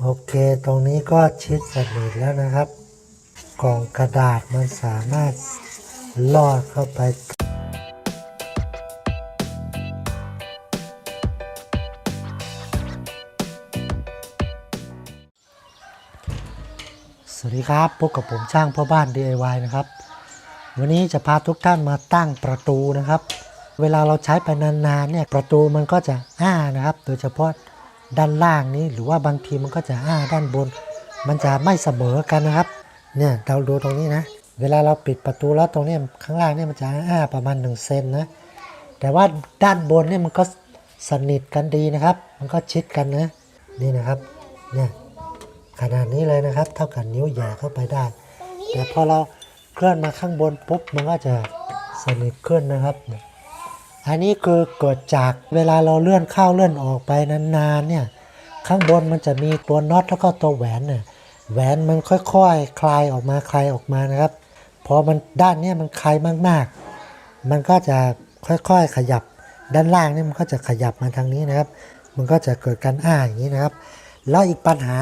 โอเค ตรงนี้ก็ชิดสนิทแล้วนะครับ กล่องกระดาษมันสามารถลอดเข้าไป สวัสดีครับ พบกับผมช่างพ่อบ้าน DIY นะครับ วันนี้จะพาทุกท่านมาตั้งประตูนะครับ เวลาเราใช้ไปนานๆเนี่ยประตูมันก็จะอ้านะครับ โดยเฉพาะ ด้านล่างนี้ หรือว่าบางทีมันก็จะอ้าด้านบน มันจะไม่เสมอกันนะครับ เนี่ยเราดูตรงนี้นะ เวลาเราปิดประตูแล้วตรงนี้ข้างล่างเนี่ยมันจะอ้าประมาณ1เซนนะ แต่ว่าด้านบนเนี่ยมันก็สนิทกันดีนะครับ มันก็ชิดกันนะ นี่นะครับ เนี่ยขนาดนี้เลยนะครับ เท่ากับนิ้วแหย่เข้าไปได้ แต่พอเราเคลื่อนมาข้างบนปุ๊บมันก็จะสนิทขึ้นนะครับ อันนี้คือเกิดจากเวลาเราเลื่อนเข้าเลื่อนออกไปนานๆเนี่ยข้างบนมันจะมีตัวน็อตแล้วก็ตัวแหวนเนี่ยแหวนมันค่อยๆคลายออกมาคลายออกมานะครับพอมันด้านนี้มันคลายมากๆ มันก็จะค่อยๆขยับด้านล่างนี่มันก็จะขยับมาทางนี้นะครับ มันก็จะเกิดการอ้าอย่างนี้นะครับ แล้วอีกปัญหา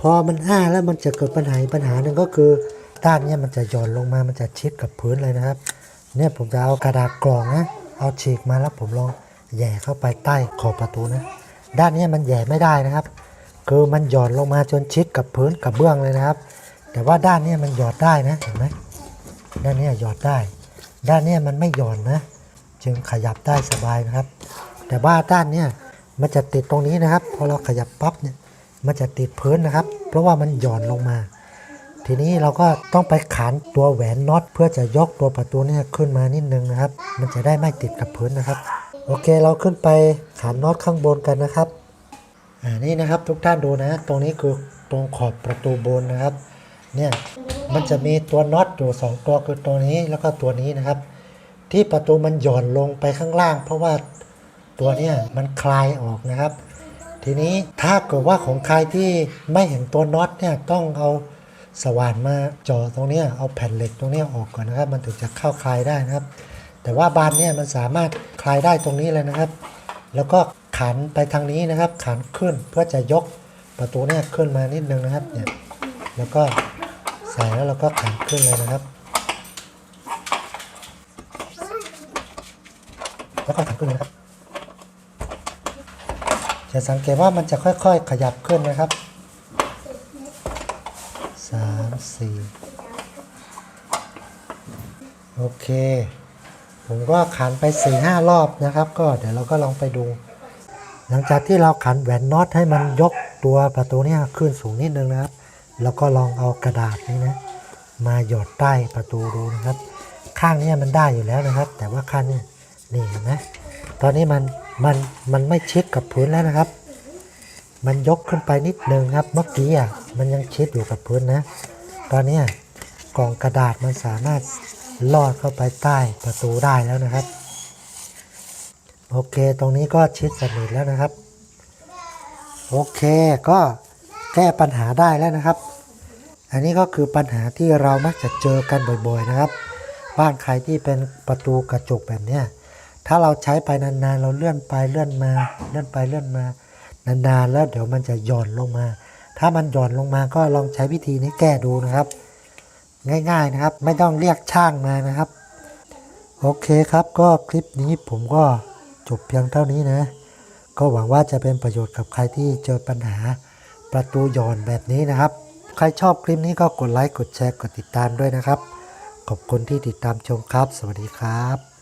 พอมันอ้าแล้วมันจะเกิดปัญหาอีกปัญหาหนึ่งก็คือด้านนี้มันจะหย่อนลงมามันจะชิดกับพื้นเลยนะครับ เนี่ยผมจะเอากระดาษกรองนะ เอาฉีกมาแล้วผมลองแย่เข้าไปใต้ขอบประตูนะ ด้านนี้มันแย่ไม่ได้นะครับ คือมันหย่อนลงมาจนชิดกับพื้นกับเบื้องเลยนะครับ แต่ว่าด้านนี้มันหยอดได้นะเห็นไหมด้านนี้หยอดได้ ด้านนี้มันไม่หย่อนนะ จึงขยับได้สบายนะครับ แต่ว่าด้านนี้มันจะติดตรงนี้นะครับพอเราขยับปั๊บเนี่ยมันจะติดพื้นนะครับ เพราะว่ามันหย่อนลงมา ทีนี้เราก็ต้องไปขันตัวแหวนน็อต เพื่อจะยกตัวประตูเนี่ยขึ้นมานิดนึงนะครับ มันจะได้ไม่ติดกับพื้นนะครับ โอเคเราขึ้นไปขันน็อตข้างบนกันนะครับอ่านี่นะครับทุกท่านดูนะ ตรงนี้คือตรงขอบประตูบนนะครับ เนี่ยมันจะมีตัวน็อตอยู่สองตัวคือตัวนี้แล้วก็ตัวนี้นะครับ ที่ประตูมันหย่อนลงไปข้างล่าง เพราะว่าตัวเนี้ยมันคลายออกนะครับ ทีนี้ถ้าเกิดว่าของใครที่ไม่เห็นตัวน็อตเนี่ยต้องเอา สว่านมาจอตรงนี้เอาแผ่นเหล็กตรงนี้ออกก่อนนะครับ มันถึงจะเข้าคลายได้นะครับ แต่ว่าบานเนี่ยมันสามารถคลายได้ตรงนี้เลยนะครับ แล้วก็ขันไปทางนี้นะครับ ขันขึ้นเพื่อจะยกประตูเนี่ยขึ้นมานิดนึงนะครับเนี่ยแล้วก็ใส่แล้วเราก็ขันขึ้นเลยนะครับ แล้วก็ขันขึ้นนะครับจะสังเกตว่ามันจะค่อยๆ ขยับขึ้นนะครับสามสี่ โอเค ผมก็ขันไป4ี่ห้ารอบนะครับ ก็เดี๋ยวเราก็ลองไปดู หลังจากที่เราขันแหวนน็อตให้มันยกตัวประตูเนี่ยขึ้นสูงนิดนึงนะครับ แล้วก็ลองเอากระดาษนี้นะ มาหยดใต้ประตูดูนะครับ ข้างนี้มันได้อยู่แล้วนะครับ แต่ว่าข้างนี้นี่เห็นไหมตอนนี้มันมันมันไม่ชิดกับพื้นแล้วนะครับ มันยกขึ้นไปนิดนึงครับ เมื่อกี้อะมันยังชิดอยู่กับพื้นนะ ตอนนี้กล่องกระดาษมันสามารถลอดเข้าไปใต้ประตูได้แล้วนะครับ โอเคตรงนี้ก็ชิดสนิทแล้วนะครับ โอเคก็แก้ปัญหาได้แล้วนะครับ อันนี้ก็คือปัญหาที่เรามักจะเจอกันบ่อยๆนะครับ บ้านใครที่เป็นประตูกระจกแบบเนี้ยถ้าเราใช้ไปนานๆ เราเลื่อนไปเลื่อนมา เลื่อนไปเลื่อนมานานๆ แล้วเดี๋ยวมันจะหย่อนลงมา ถ้ามันหย่อนลงมาก็ลองใช้วิธีนี้แก้ดูนะครับ ง่ายๆนะครับ ไม่ต้องเรียกช่างมานะครับ โอเคครับก็คลิปนี้ผมก็จบเพียงเท่านี้นะ ก็หวังว่าจะเป็นประโยชน์กับใครที่เจอปัญหาประตูหย่อนแบบนี้นะครับ ใครชอบคลิปนี้ก็กดไลค์กดแชร์กดติดตามด้วยนะครับ ขอบคุณที่ติดตามชมครับ สวัสดีครับ